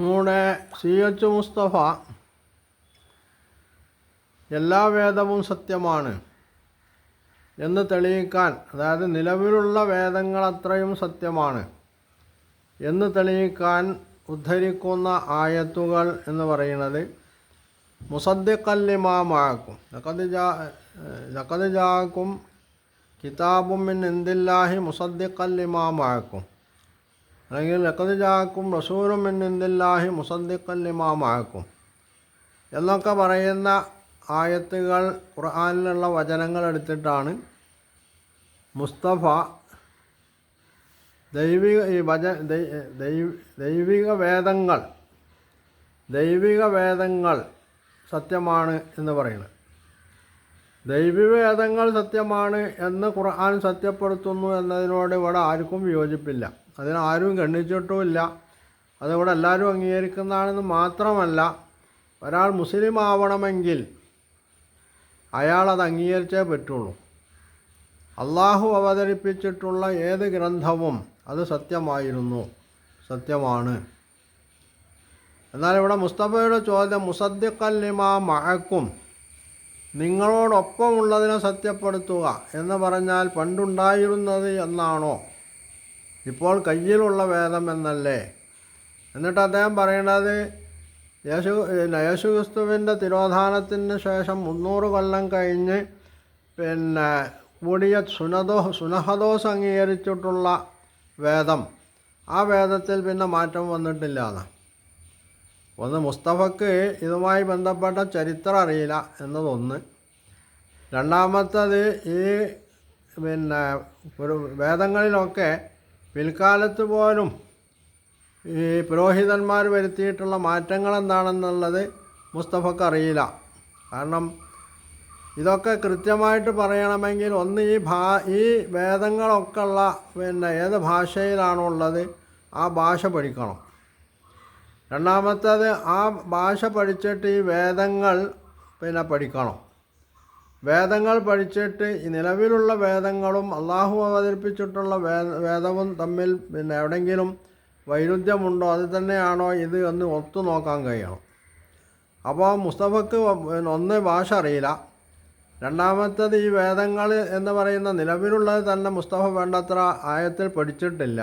നമ്മുടെ C H Mustafa എല്ലാ വേദവും സത്യമാണ് എന്ന് തെളിയിക്കാൻ അതായത് നിലവിലുള്ള വേദങ്ങൾ അത്രയും സത്യമാണ് എന്ന് തെളിയിക്കാൻ ഉദ്ധരിക്കുന്ന ആയത്തുകൾ എന്ന് പറയുന്നത് മുസദ്ദിഖല്ലിമാമാക്കും ലക്കത് ജാക്കും കിതാബും മിൻ ഇന്ദില്ലാഹി മുസദ്ദിഖല്ലിമാമാക്കും അല്ലെങ്കിൽ ലക്കത് ജാക്കും റസൂലും എന്നിന്തില്ലാഹി മുസദ്ദിഖല്ലിമാമാക്കും എന്നൊക്കെ പറയുന്ന ആയത്തുകൾ ഖുർആാനിലുള്ള വചനങ്ങൾ എടുത്തിട്ടാണ് മുസ്തഫ ദൈവിക ഈ വച ദൈവിക വേദങ്ങൾ ദൈവിക വേദങ്ങൾ സത്യമാണ് എന്ന് പറയുന്നത്. ദൈവിക വേദങ്ങൾ സത്യമാണ് എന്ന് ഖുർആൻ സത്യപ്പെടുത്തുന്നു എന്നതിനോട് ഇവിടെ ആർക്കും വിയോജിപ്പില്ല. അതിനാരും ഇല്ല അതിവിടെ എല്ലാവരും അംഗീകരിക്കുന്നതാണെന്ന് മാത്രമല്ല ഒരാൾ മുസ്ലിം ആവണമെങ്കിൽ അയാൾ അത് അംഗീകരിച്ചേ പറ്റുള്ളൂ. അള്ളാഹു അവതരിപ്പിച്ചിട്ടുള്ള ഏത് ഗ്രന്ഥവും അത് സത്യമായിരുന്നു. സത്യമാണ്. എന്നാൽ ഇവിടെ മുസ്തഫയുടെ ചോദ്യം മുസദ്ദിഖല്ലിമാ മഴക്കും നിങ്ങളോടൊപ്പമുള്ളതിനെ സത്യപ്പെടുത്തുക എന്ന് പറഞ്ഞാൽ പണ്ടുണ്ടായിരുന്നത് എന്നാണോ? ഇപ്പോൾ കയ്യിലുള്ള വേദം എന്നല്ലേ? എന്നിട്ട് അദ്ദേഹം പറയണത് യേശു യേശു യേശുക്രിസ്തുവിന്റെ തിരോധാനത്തിന് ശേഷം മുന്നൂറ് കൊല്ലം കഴിഞ്ഞ് പിന്നെ കൂടിയ സുനദോ സുനഹദോസ് അംഗീകരിച്ചിട്ടുള്ള വേദം ആ വേദത്തിൽ പിന്നെ മാറ്റം വന്നിട്ടില്ല എന്ന്. ഒന്ന് മുസ്തഫക്ക് ഇതുമായി ബന്ധപ്പെട്ട ചരിത്രം അറിയില്ല എന്നതൊന്ന്. രണ്ടാമത്തത് ഈ പിന്നെ ഒരു വേദങ്ങളിലൊക്കെ പിൽക്കാലത്ത് പോലും ഈ പുരോഹിതന്മാർ വരുത്തിയിട്ടുള്ള മാറ്റങ്ങൾ എന്താണെന്നുള്ളത് മുസ്തഫക്ക് അറിയില്ല. കാരണം ഇതൊക്കെ കൃത്യമായിട്ട് പറയണമെങ്കിൽ ഒന്ന് ഈ ഭാ ഈ വേദങ്ങളൊക്കെ ഉള്ള പിന്നെ ഏത് ഭാഷയിലാണോ ഉള്ളത് ആ ഭാഷ പഠിക്കണം. രണ്ടാമത്തേത് ആ ഭാഷ പഠിച്ചിട്ട് ഈ വേദങ്ങൾ പിന്നെ പഠിക്കണം. വേദങ്ങൾ പഠിച്ചിട്ട് ഈ നിലവിലുള്ള വേദങ്ങളും അള്ളാഹു അവതരിപ്പിച്ചിട്ടുള്ള വേദവും തമ്മിൽ പിന്നെ എവിടെയെങ്കിലും വൈരുദ്ധ്യമുണ്ടോ? അത് തന്നെയാണോ ഇത് എന്ന് ഒത്തു നോക്കാൻ കഴിയണം. അപ്പോൾ മുസ്തഫക്ക് ഒന്ന് ഭാഷ അറിയില്ല. രണ്ടാമത്തത് ഈ വേദങ്ങൾ എന്ന് പറയുന്ന നിലവിലുള്ളത് തന്നെ മുസ്തഫ വേണ്ടത്ര ആയത്തിൽ പഠിച്ചിട്ടില്ല.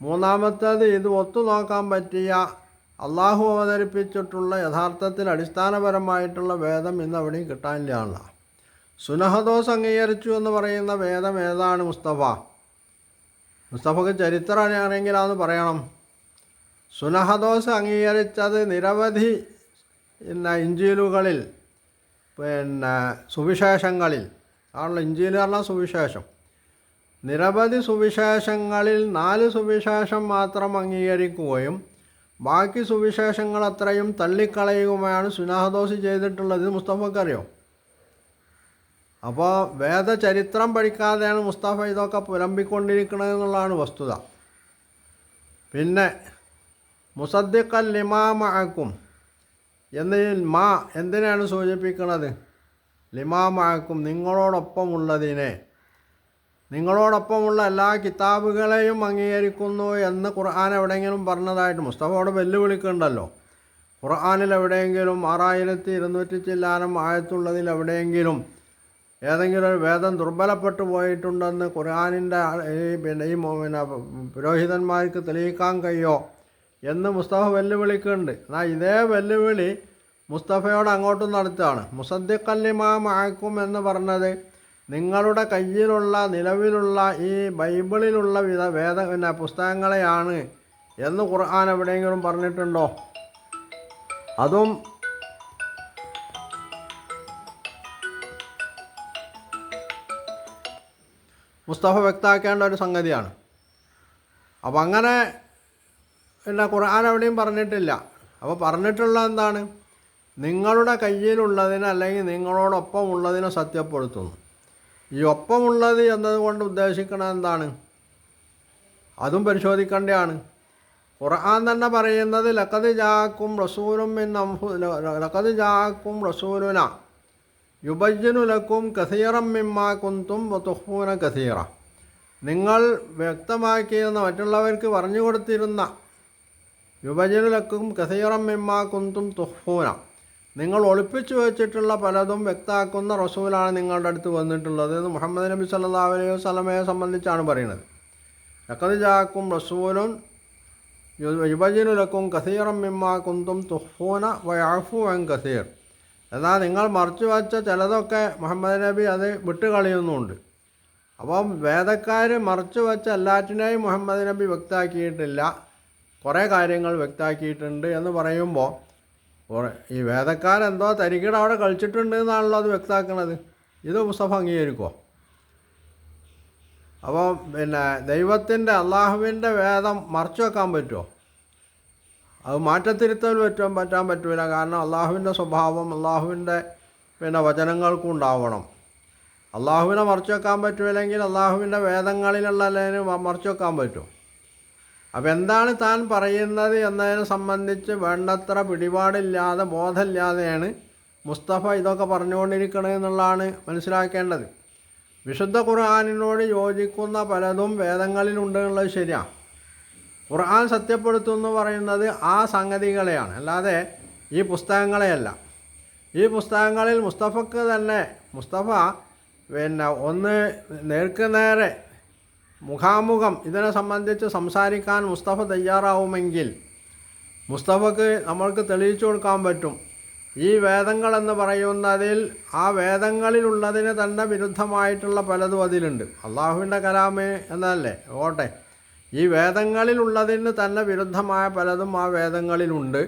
മൂന്നാമത്തത് ഇത് ഒത്തു നോക്കാൻ പറ്റിയ അള്ളാഹു അവതരിപ്പിച്ചിട്ടുള്ള യഥാർത്ഥത്തിൽ അടിസ്ഥാനപരമായിട്ടുള്ള വേദം ഇന്ന് അവിടെയും കിട്ടാനില്ല സുനഹദോസ് അംഗീകരിച്ചു എന്ന് പറയുന്ന വേദം ഏതാണ് മുസ്തഫ? മുസ്തഫക്ക് ചരിത്രം അറിയാമെങ്കിലാന്ന് പറയണം. സുനഹദോസ് അംഗീകരിച്ചത് നിരവധി പിന്നെ ഇഞ്ചീലുകളിൽ പിന്നെ സുവിശേഷങ്ങളിൽ. ആണല്ലോ ഇഞ്ചീൽ പറഞ്ഞാൽ സുവിശേഷം. നിരവധി സുവിശേഷങ്ങളിൽ നാല് സുവിശേഷം മാത്രം അംഗീകരിക്കുകയും ബാക്കി സുവിശേഷങ്ങൾ അത്രയും തള്ളിക്കളയുകയുമാണ് സുനാഹദോസ് ചെയ്തിട്ടുള്ളത്. മുസ്തഫക്കറിയോ? അപ്പോൾ വേദചരിത്രം പഠിക്കാതെയാണ് മുസ്തഫ ഇതൊക്കെ പുലമ്പിക്കൊണ്ടിരിക്കുന്നത് എന്നുള്ളതാണ് വസ്തുത. പിന്നെ മുസദ്ദിഖൽ ലിമാമഅക്കും എന്നതിൽ മാ എന്തിനാണ് സൂചിപ്പിക്കുന്നത്? ലിമാമഅക്കും നിങ്ങളോടൊപ്പമുള്ളതിനെ. നിങ്ങളോടൊപ്പമുള്ള എല്ലാ കിതാബുകളെയും അംഗീകരിക്കുന്നു എന്ന് ഖുർആൻ എവിടെയെങ്കിലും പറഞ്ഞതായിട്ട് മുസ്തഫയോട് വെല്ലുവിളിക്കുന്നുണ്ടല്ലോ. ഖുർആാനിൽ എവിടെയെങ്കിലും ആറായിരത്തി ഇരുന്നൂറ്റി ചില്ലാനം ആയത്തുള്ളതിൽ എവിടെയെങ്കിലും ഏതെങ്കിലും ഒരു വേദം ദുർബലപ്പെട്ടു പോയിട്ടുണ്ടെന്ന് ഖുർആാനിന്റെ ഈ പിന്നെ ഈ പിന്നെ പുരോഹിതന്മാർക്ക് തെളിയിക്കാൻ കഴിയോ എന്ന് മുസ്തഫ വെല്ലുവിളിക്കുന്നുണ്ട്. എന്നാൽ ഇതേ വെല്ലുവിളി മുസ്തഫയോട് അങ്ങോട്ടും നടത്തുകയാണ്. മുസദ്ദിഖല്ലിമാ മഴക്കും എന്ന് പറഞ്ഞത് നിങ്ങളുടെ കയ്യിലുള്ള നിലവിലുള്ള ഈ ബൈബിളിലുള്ള വിധ വേദ പിന്നെ പുസ്തകങ്ങളെയാണ് എന്ന് ഖുർആൻ എവിടെയെങ്കിലും പറഞ്ഞിട്ടുണ്ടോ? അതും മുസ്തഫ വ്യക്തമാക്കേണ്ട ഒരു സംഗതിയാണ്. അപ്പം അങ്ങനെ പിന്നെ ഖുർആൻ എവിടെയും പറഞ്ഞിട്ടില്ല. അപ്പോൾ പറഞ്ഞിട്ടുള്ള എന്താണ്? നിങ്ങളുടെ കയ്യിലുള്ളതിനെ അല്ലെങ്കിൽ നിങ്ങളോടൊപ്പം ഉള്ളതിനെ സത്യപ്പെടുത്തുന്നു. ഈ ഒപ്പമുള്ളത് എന്നതുകൊണ്ട് ഉദ്ദേശിക്കണ എന്താണ്? അതും പരിശോധിക്കേണ്ടതാണ് ഖുർആൻ തന്നെ പറയുന്നത് ലക്കത് ജാക്കും റസൂലും ലക്കത് ജാക്കും റസൂലുന. യുബയ്യനു ലക്കും കസീറം മിമ്മാ കുന്തും തുഹൂന കസീറ. നിങ്ങൾ വ്യക്തമാക്കിയിരുന്ന മറ്റുള്ളവർക്ക് പറഞ്ഞു കൊടുത്തിരുന്ന യുവജനുലക്കും കസീറം മിമ്മാ കുന്തും തുഹ്ഫൂന. നിങ്ങൾ ഒളിപ്പിച്ചു വെച്ചിട്ടുള്ള പലതും വ്യക്താക്കുന്ന റസൂലാണ് നിങ്ങളുടെ അടുത്ത് വന്നിട്ടുള്ളത് എന്ന് മുഹമ്മദ് നബി സല്ലാ അലൈഹി വസല്ലമയെ സംബന്ധിച്ചാണ് പറയുന്നത്. ലക്കത് ജാക്കും റസൂലുൻ യുവജനുലക്കും കസീറം മിമ്മാ കുന്തും തുഹ്ഫൂന വയാഫു അൻ കസീർ. എന്നാൽ നിങ്ങൾ മറച്ചു വച്ച ചിലതൊക്കെ മുഹമ്മദ് നബി അത് വിട്ടുകളയുന്നുണ്ട്. അപ്പം വേദക്കാർ മറച്ചു വച്ച എല്ലാറ്റിനെയും മുഹമ്മദ് നബി വ്യക്താക്കിയിട്ടില്ല കുറേ കാര്യങ്ങൾ വ്യക്താക്കിയിട്ടുണ്ട് എന്ന് പറയുമ്പോൾ ഈ വേദക്കാരെന്തോ തരികിട അവിടെ കളിച്ചിട്ടുണ്ട് എന്നാണല്ലോ അത് വ്യക്താക്കുന്നത് ഇത് മുസ്തഫ അംഗീകരിക്കുമോ അപ്പോൾ പിന്നെ ദൈവത്തിന്റെ അള്ളാഹുവിന്റെ വേദം മറച്ചു വെക്കാൻ പറ്റുമോ അത് മാറ്റത്തിരുത്തൽ പറ്റാൻ പറ്റാൻ പറ്റില്ല കാരണം അള്ളാഹുവിന്റെ സ്വഭാവം അള്ളാഹുവിന്റെ പിന്നെ വചനങ്ങൾക്കും ഉണ്ടാവണം. അള്ളാഹുവിനെ മറച്ചു വെക്കാൻ പറ്റുമില്ലെങ്കിൽ അള്ളാഹുവിന്റെ വേദങ്ങളിലുള്ളതിന് മറച്ചു വെക്കാൻ പറ്റും. അപ്പം എന്താണ് താൻ പറയുന്നത് എന്നതിനെ സംബന്ധിച്ച് വേണ്ടത്ര പിടിപാടില്ലാതെ ബോധമില്ലാതെയാണ് മുസ്തഫ ഇതൊക്കെ പറഞ്ഞുകൊണ്ടിരിക്കണത് എന്നുള്ളതാണ് മനസ്സിലാക്കേണ്ടത്. വിശുദ്ധ ഖുർആാനിനോട് യോജിക്കുന്ന പലതും വേദങ്ങളിലുണ്ട് എന്നുള്ളത് ശരിയാണ് ഖുർആൻ സത്യപ്പെടുത്തുമെന്ന് പറയുന്നത് ആ സംഗതികളെയാണ്. അല്ലാതെ ഈ പുസ്തകങ്ങളെയല്ല. ഈ പുസ്തകങ്ങളിൽ മുസ്തഫക്ക് തന്നെ മുസ്തഫ പിന്നെ ഒന്ന് നേർക്ക് നേരെ മുഖാമുഖം ഇതിനെ സംബന്ധിച്ച് സംസാരിക്കാൻ മുസ്തഫ തയ്യാറാവുമെങ്കിൽ മുസ്തഫക്ക് നമ്മൾക്ക് തെളിയിച്ചു കൊടുക്കാൻ പറ്റും. ഈ വേദങ്ങളെന്ന് പറയുന്നതിൽ ആ വേദങ്ങളിലുള്ളതിന് തന്നെ വിരുദ്ധമായിട്ടുള്ള പലതും അതിലുണ്ട്. അള്ളാഹുവിന്റെ കലാമേ എന്നല്ലേ ഓട്ടെ. ഈ വേദങ്ങളിലുള്ളതിന് തന്നെ വിരുദ്ധമായ പലതും ആ വേദങ്ങളിലുണ്ട്.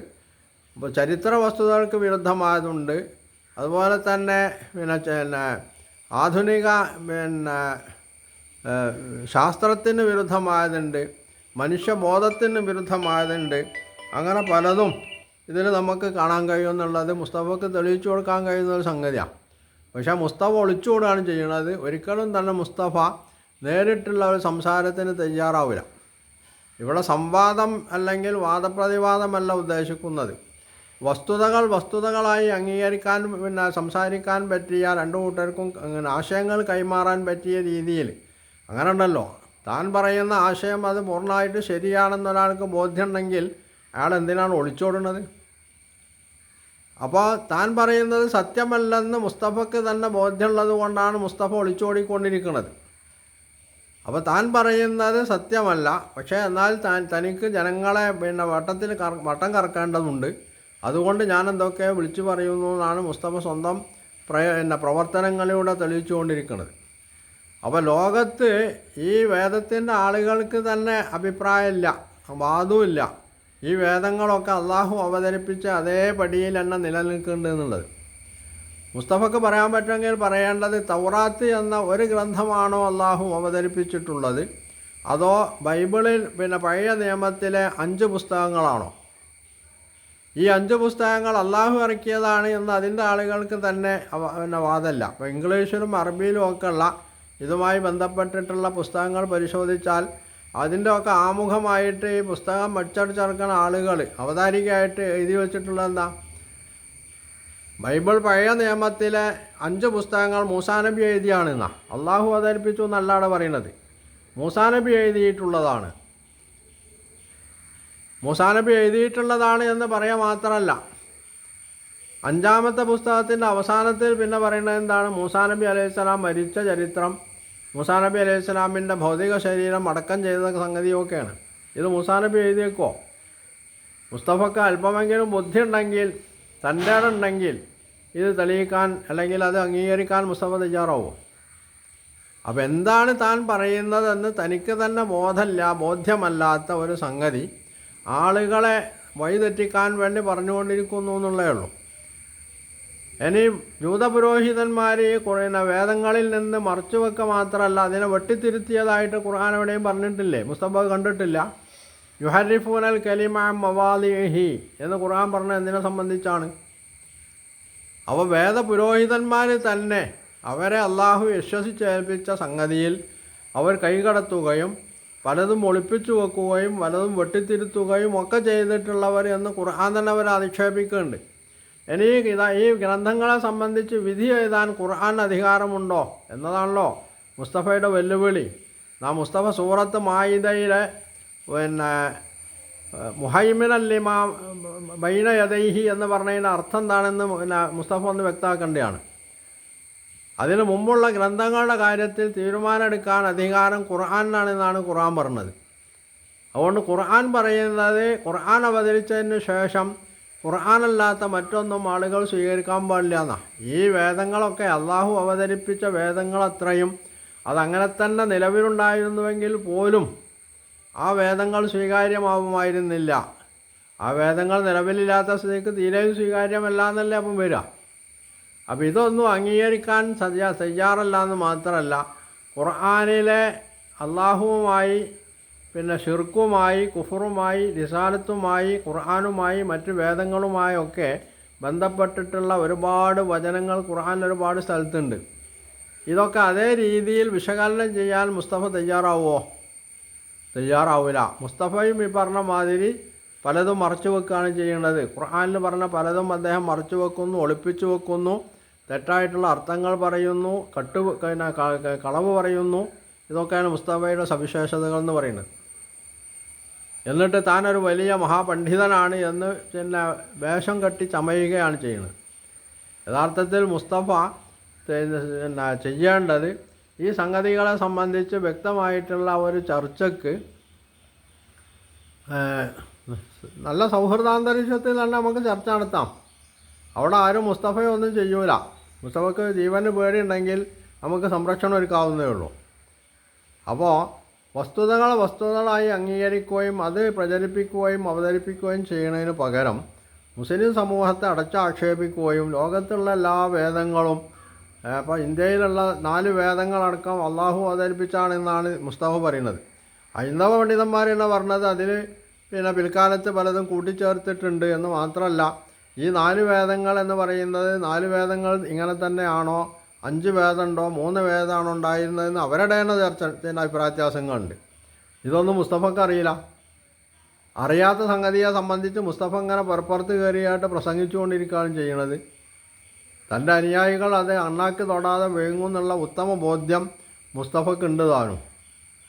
ഇപ്പോൾ ചരിത്ര വസ്തുതകൾക്ക് വിരുദ്ധമായതുണ്ട്. അതുപോലെ തന്നെ പിന്നെ പിന്നെ ആധുനിക പിന്നെ ശാസ്ത്രത്തിന് വിരുദ്ധമായതുണ്ട്. മനുഷ്യബോധത്തിന് വിരുദ്ധമായതുണ്ട്. അങ്ങനെ പലതും ഇതിൽ നമുക്ക് കാണാൻ കഴിയുമെന്നുള്ളത് മുസ്തഫക്ക് തെളിയിച്ചു കൊടുക്കാൻ കഴിയുന്ന ഒരു സംഗതിയാണ്. പക്ഷേ മുസ്തഫ ഒളിച്ചു ഒളിച്ചുകൂടാണ് ചെയ്യുന്നത്. ഒരിക്കലും തന്നെ മുസ്തഫ നേരിട്ടുള്ള ഒരു സംസാരത്തിന് തയ്യാറാവില്ല. ഇവിടെ സംവാദം അല്ലെങ്കിൽ വാദപ്രതിവാദമല്ല ഉദ്ദേശിക്കുന്നത്. വസ്തുതകൾ വസ്തുതകളായി അംഗീകരിക്കാൻ പിന്നെ സംസാരിക്കാൻ പറ്റിയ രണ്ടു കൂട്ടർക്കും ആശയങ്ങൾ കൈമാറാൻ പറ്റിയ രീതിയിൽ. അങ്ങനെ ഉണ്ടല്ലോ താൻ പറയുന്ന ആശയം അത് പൂർണമായിട്ട് ശരിയാണെന്ന് ഒരാൾക്ക് ബോധ്യമുണ്ടെങ്കിൽ അയാൾ എന്തിനാണ് ഒളിച്ചോടുന്നത്? അപ്പോൾ താൻ പറയുന്നത് സത്യമല്ലെന്ന് മുസ്തഫക്ക് തന്നെ ബോധ്യമുള്ളത് കൊണ്ടാണ് മുസ്തഫ ഒളിച്ചോടിക്കൊണ്ടിരിക്കുന്നത്. അപ്പോൾ താൻ പറയുന്നത് സത്യമല്ല. പക്ഷേ എന്നാൽ താൻ തനിക്ക് ജനങ്ങളെ പിന്നെ വട്ടത്തിൽ കറ വട്ടം കറക്കേണ്ടതുണ്ട്. അതുകൊണ്ട് ഞാൻ എന്തൊക്കെ വിളിച്ചു പറയുന്നു എന്നാണ് മുസ്തഫ സ്വന്തം പ്രയ പിന്നെ പ്രവർത്തനങ്ങളിലൂടെ തെളിയിച്ചുകൊണ്ടിരിക്കുന്നത്. അപ്പോൾ ലോകത്ത് ഈ വേദത്തിന്റെ ആളുകൾക്ക് തന്നെ അഭിപ്രായമില്ല വാദവുമില്ല. ഈ വേദങ്ങളൊക്കെ അള്ളാഹു അവതരിപ്പിച്ച അതേ പടിയിൽ തന്നെ നിലനിൽക്കുന്നുണ്ട് എന്നുള്ളത്. മുസ്തഫക്ക് പറയാൻ പറ്റുമെങ്കിൽ പറയേണ്ടത് തൗറാത്ത് എന്ന ഒരു ഗ്രന്ഥമാണോ അള്ളാഹു അവതരിപ്പിച്ചിട്ടുള്ളത്? അതോ ബൈബിളിൽ പിന്നെ പഴയ നിയമത്തിലെ അഞ്ച് പുസ്തകങ്ങളാണോ? ഈ അഞ്ച് പുസ്തകങ്ങൾ അള്ളാഹു ഇറക്കിയതാണ് എന്ന് അതിന്റെ ആളുകൾക്ക് തന്നെ പിന്നെ വാദമല്ല അപ്പോൾ ഇംഗ്ലീഷിലും അറബിയിലും ഉള്ള ഇതുമായി ബന്ധപ്പെട്ടിട്ടുള്ള പുസ്തകങ്ങൾ പരിശോധിച്ചാൽ അതിന്റെ ഒക്കെ ആമുഖമായിട്ട് ഈ പുസ്തകം അച്ചടിച്ചിറക്കുന്ന ആളുകൾ അവതാരികയായിട്ട് എഴുതി വെച്ചിട്ടുള്ളത് എന്താ? ബൈബിൾ പഴയ നിയമത്തിലെ അഞ്ച് പുസ്തകങ്ങൾ മൂസാനബി എഴുതിയാണെന്നാ. അള്ളാഹു അവതരിപ്പിച്ചു എന്നല്ലാണ് പറയുന്നത്. മൂസാനബി എഴുതിയിട്ടുള്ളതാണ്. മൂസാനബി എഴുതിയിട്ടുള്ളതാണ് എന്ന് പറയാൻ മാത്രമല്ല. അഞ്ചാമത്തെ പുസ്തകത്തിന്റെ അവസാനത്തിൽ പിന്നെ പറയുന്നത് എന്താണ്? മൂസാനബി അലൈഹിസ്സലാം മരിച്ച ചരിത്രം മൂസാനബി അലൈഹിസ്സലാമിന്റെ ഭൗതിക ശരീരം അടക്കം ചെയ്ത സംഗതിയൊക്കെയാണ്. ഇത് മൂസാനബി എഴുതിയേക്കോ മുസ്തഫക്ക് അല്പമെങ്കിലും ബുദ്ധി ഉണ്ടെങ്കിൽ തന്റെ ഉണ്ടെങ്കിൽ ഇത് തെളിയിക്കാൻ അല്ലെങ്കിൽ അത് അംഗീകരിക്കാൻ മുസ്തഫ തയ്യാറാവോ അപ്പോൾ എന്താണ് താൻ പറയുന്നതെന്ന് തനിക്ക് തന്നെ ബോധമില്ല ബോധ്യമല്ലാത്ത ഒരു സംഗതി. ആളുകളെ വഴിതെറ്റിക്കാൻ വേണ്ടി പറഞ്ഞുകൊണ്ടിരിക്കുന്നു എന്നുള്ളേ ഉള്ളൂ. ഇനി ജൂതപുരോഹിതന്മാർ ഈ കുറയുന്ന വേദങ്ങളിൽ നിന്ന് മറച്ചുവെക്കുക മാത്രമല്ല അതിനെ വെട്ടിത്തിരുത്തിയതായിട്ട് ഖുർആൻ എവിടെയും പറഞ്ഞിട്ടില്ലേ? മുസ്തഫ കണ്ടിട്ടില്ല. യുഹരിഫൂനൽ കലിമ മവാലിഹി എന്ന് ഖുർആൻ പറഞ്ഞ എന്തിനെ സംബന്ധിച്ചാണ്? അവ വേദപുരോഹിതന്മാർ തന്നെ അവരെ അള്ളാഹു വിശ്വസിച്ചേൽപ്പിച്ച സംഗതിയിൽ അവർ കൈകടത്തുകയും പലതും ഒളിപ്പിച്ചു വെക്കുകയും പലതും വെട്ടിത്തിരുത്തുകയും ഒക്കെ ചെയ്തിട്ടുള്ളവർ എന്ന് ഖുർആൻ തന്നെ അവർ അധിക്ഷേപിക്കുന്നുണ്ട്. ഇനി ഇതാ ഈ ഗ്രന്ഥങ്ങളെ സംബന്ധിച്ച് വിധി എഴുതാൻ ഖുർആൻ അധികാരമുണ്ടോ എന്നതാണല്ലോ മുസ്തഫയുടെ വെല്ലുവിളി. നാം മുസ്തഫ സൂറത്ത് മായിദയിലെ പിന്നെ മുഹൈമിനല്ലിമാ ബൈന യദൈഹി എന്ന് പറഞ്ഞതിന്റെ അർത്ഥം എന്താണെന്ന് പിന്നെ മുസ്തഫ ഒന്ന് വ്യക്തമാക്കേണ്ടതാണ്. അതിനു മുമ്പുള്ള ഗ്രന്ഥങ്ങളുടെ കാര്യത്തിൽ തീരുമാനമെടുക്കാൻ അധികാരം ഖുർആാനാണെന്നാണ് ഖുർആൻ പറഞ്ഞത്. അതുകൊണ്ട് ഖുർആൻ പറയുന്നത് ഖുർആൻ അവതരിച്ചതിന് ശേഷം ഖുർആാനല്ലാത്ത മറ്റൊന്നും ആളുകൾ സ്വീകരിക്കാൻ പാടില്ല എന്നാണ് ഈ വേദങ്ങളൊക്കെ അള്ളാഹു അവതരിപ്പിച്ച വേദങ്ങളത്രയും അതങ്ങനെ തന്നെ നിലവിലുണ്ടായിരുന്നുവെങ്കിൽ പോലും ആ വേദങ്ങൾ സ്വീകാര്യമാവുമായിരുന്നില്ല. ആ വേദങ്ങൾ നിലവിലില്ലാത്ത സ്ഥിതിക്ക് തീരെയും സ്വീകാര്യമല്ല എന്നല്ലേ അപ്പം വരിക. അപ്പം ഇതൊന്നും അംഗീകരിക്കാൻ സജ്ജ തയ്യാറല്ല എന്ന് മാത്രമല്ല ഖുർആാനിലെ അള്ളാഹുവുമായി പിന്നെ ഷിർക്കുമായി കുഫറുമായി നിസാലത്തുമായി ഖുർആാനുമായി മറ്റ് വേദങ്ങളുമായൊക്കെ ബന്ധപ്പെട്ടിട്ടുള്ള ഒരുപാട് വചനങ്ങൾ ഖുർആാനിൽ ഒരുപാട് സ്ഥലത്തുണ്ട്. ഇതൊക്കെ അതേ രീതിയിൽ വിശകലനം ചെയ്യാൻ മുസ്തഫ തയ്യാറാവുമോ തയ്യാറാവില്ല. മുസ്തഫയും ഈ പറഞ്ഞ മാതിരി പലതും മറച്ചു വെക്കുകയാണ് ചെയ്യേണ്ടത്. ഖുർആാനിൽ പറഞ്ഞ പലതും അദ്ദേഹം മറച്ചു വെക്കുന്നു ഒളിപ്പിച്ചു വെക്കുന്നു തെറ്റായിട്ടുള്ള അർത്ഥങ്ങൾ പറയുന്നു കട്ടു പിന്നെ കളവ് പറയുന്നു. ഇതൊക്കെയാണ് മുസ്തഫയുടെ സവിശേഷതകൾ എന്ന് പറയുന്നത്. എന്നിട്ട് താനൊരു വലിയ മഹാപണ്ഡിതനാണ് എന്ന് പിന്നെ വേഷം കെട്ടി ചമയുകയാണ് ചെയ്യുന്നത്. യഥാർത്ഥത്തിൽ മുസ്തഫ പിന്നെ ചെയ്യേണ്ടത് ഈ സംഗതികളെ സംബന്ധിച്ച് വ്യക്തമായിട്ടുള്ള ഒരു ചർച്ചയ്ക്ക് നല്ല സൗഹൃദാന്തരീക്ഷത്തിൽ തന്നെ നമുക്ക് ചർച്ച നടത്താം. അവിടെ ആരും മുസ്തഫയെ ഒന്നും ചെയ്യൂല. മുസ്തഫക്ക് ജീവന് പേടിയുണ്ടെങ്കിൽ നമുക്ക് സംരക്ഷണം ഒരുക്കാവുന്നേ ഉള്ളൂ. അപ്പോൾ വസ്തുതകൾ വസ്തുതകളായി അംഗീകരിക്കുകയും അത് പ്രചരിപ്പിക്കുകയും അവതരിപ്പിക്കുകയും ചെയ്യുന്നതിന് പകരം മുസ്ലിം സമൂഹത്തെ അടച്ചാക്ഷേപിക്കുകയും ലോകത്തുള്ള എല്ലാ വേദങ്ങളും അപ്പോൾ ഇന്ത്യയിലുള്ള നാല് വേദങ്ങളടക്കം അള്ളാഹു അവതരിപ്പിച്ചാണെന്നാണ് മുസ്തഫ പറയുന്നത്. ഹൈന്ദവ പണ്ഡിതന്മാരെന്ന് പറഞ്ഞത് അതിൽ പിന്നെ പിൽക്കാലത്ത് പലതും കൂട്ടിച്ചേർത്തിട്ടുണ്ട് എന്ന് മാത്രമല്ല ഈ നാല് വേദങ്ങൾ എന്ന് പറയുന്നത് നാല് വേദങ്ങൾ ഇങ്ങനെ തന്നെയാണോ അഞ്ച് വേദമുണ്ടോ മൂന്ന് വേദമാണോ ഉണ്ടായിരുന്നതെന്ന് അവരുടെ തന്നെ ചർച്ച പിന്നെ അഭിപ്രായ വ്യത്യാസങ്ങളുണ്ട് ഇതൊന്നും മുസ്തഫക്ക് അറിയില്ല. അറിയാത്ത സംഗതിയെ സംബന്ധിച്ച് മുസ്തഫ ഇങ്ങനെ പുറപ്പുറത്ത് കയറിയായിട്ട് പ്രസംഗിച്ചുകൊണ്ടിരിക്കുകയാണ് ചെയ്യണത്. തന്റെ അനുയായികൾ അത് അണ്ണാക്ക് തൊടാതെ വേങ്ങുന്നുള്ള ഉത്തമ ബോധ്യം മുസ്തഫക്ക് ഉണ്ട് താനും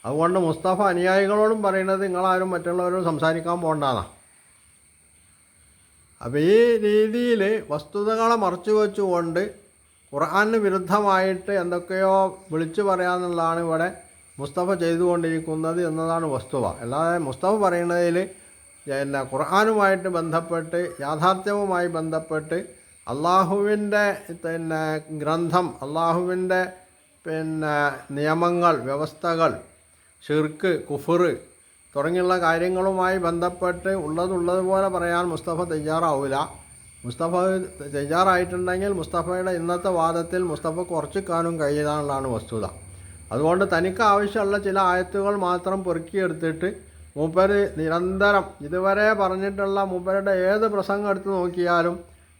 അതുകൊണ്ട് മുസ്തഫ അനുയായികളോടും പറയുന്നത് നിങ്ങളാരും മറ്റുള്ളവരോട് സംസാരിക്കാൻ പോകേണ്ടതാണ് അപ്പോൾ ഈ രീതിയിൽ വസ്തുതകളെ മറച്ചു വെച്ചുകൊണ്ട് ഖുർആാന് വിരുദ്ധമായിട്ട് എന്തൊക്കെയോ വിളിച്ചു പറയാമെന്നുള്ളതാണ് ഇവിടെ മുസ്തഫ ചെയ്തുകൊണ്ടിരിക്കുന്നത് എന്നതാണ് വസ്തുത. അല്ലാതെ മുസ്തഫ പറയുന്നതിൽ പിന്നെ ഖുർആാനുമായിട്ട് ബന്ധപ്പെട്ട് യാഥാർത്ഥ്യവുമായി ബന്ധപ്പെട്ട് അള്ളാഹുവിന്റെ പിന്നെ ഗ്രന്ഥം അള്ളാഹുവിന്റെ പിന്നെ നിയമങ്ങൾ വ്യവസ്ഥകൾ ഷിർക്ക് കുഫർ തുടങ്ങിയുള്ള കാര്യങ്ങളുമായി ബന്ധപ്പെട്ട് ഉള്ളതുള്ളതുപോലെ പറയാൻ മുസ്തഫ തയ്യാറാവില്ല. മുസ്തഫ തയ്യാറായിട്ടുണ്ടെങ്കിൽ മുസ്തഫയുടെ ഇന്നത്തെ വാദത്തിൽ മുസ്തഫ കുറച്ചിക്കാനും കഴിയുന്നതാണ് വസ്തുത. അതുകൊണ്ട് തനിക്ക് ആവശ്യമുള്ള ചില ആയത്തുകൾ മാത്രം പൊറുക്കിയെടുത്തിട്ട് മൂപ്പര് നിരന്തരം ഇതുവരെ പറഞ്ഞിട്ടുള്ള മൂപ്പരുടെ ഏത് പ്രസംഗം എടുത്ത് നോക്കിയാലും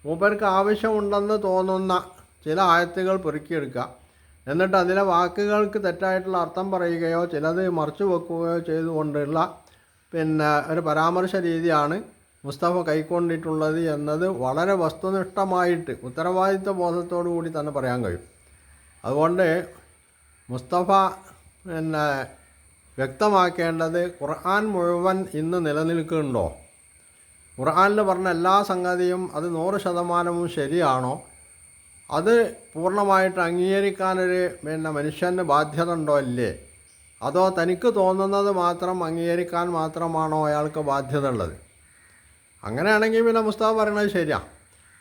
മൂപ്പർക്ക് ആവശ്യമുണ്ടെന്ന് തോന്നുന്ന ചില ആയത്തുകൾ പൊറുക്കിയെടുക്കുക. എന്നിട്ട് അതിലെ വാക്കുകൾക്ക് തെറ്റായിട്ടുള്ള അർത്ഥം പറയുകയോ ചിലത് മറച്ചു വെക്കുകയോ ചെയ്തുകൊണ്ടുള്ള പിന്നെ ഒരു പരാമർശ രീതിയാണ് മുസ്തഫ കൈക്കൊണ്ടിട്ടുള്ളത് എന്നത് വളരെ വസ്തുനിഷ്ഠമായിട്ട് ഉത്തരവാദിത്വ ബോധത്തോടു കൂടി തന്നെ പറയാൻ കഴിയും. അതുകൊണ്ട് മുസ്തഫ പിന്നെ വ്യക്തമാക്കേണ്ടത് ഖുർആൻ മുഴുവൻ ഇന്ന് നിലനിൽക്കുന്നുണ്ടോ? ഖുർആനിൽ പറഞ്ഞ എല്ലാ സംഗതിയും അത് നൂറ് ശതമാനവും ശരിയാണോ? അത് പൂർണമായിട്ട് അംഗീകരിക്കാനൊരു പിന്നെ മനുഷ്യന് ബാധ്യത ഉണ്ടോ അല്ലേ അതോ തനിക്ക് തോന്നുന്നത് മാത്രം അംഗീകരിക്കാൻ മാത്രമാണോ അയാൾക്ക് ബാധ്യത ഉള്ളത്? അങ്ങനെയാണെങ്കിൽ പിന്നെ മുസ്താഫ് പറയുന്നത് ശരിയാണ്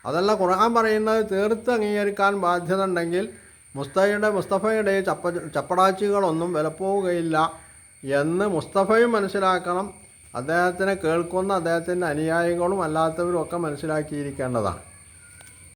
അതല്ല ഖുർആൻ പറയുന്നത് തീർത്ത് അംഗീകരിക്കാൻ ബാധ്യത ഉണ്ടെങ്കിൽ മുസ്തഫയുടെ മുസ്തഫയുടെ ചപ്പ ചപ്പടാച്ചികളൊന്നും വിലപ്പോവുകയില്ല എന്ന് മുസ്തഫയും മനസ്സിലാക്കണം. അദ്ദേഹത്തിനെ കേൾക്കുന്ന അദ്ദേഹത്തിന്റെ അനുയായികളും അല്ലാത്തവരും ഒക്കെ മനസ്സിലാക്കിയിരിക്കേണ്ടതാണ്.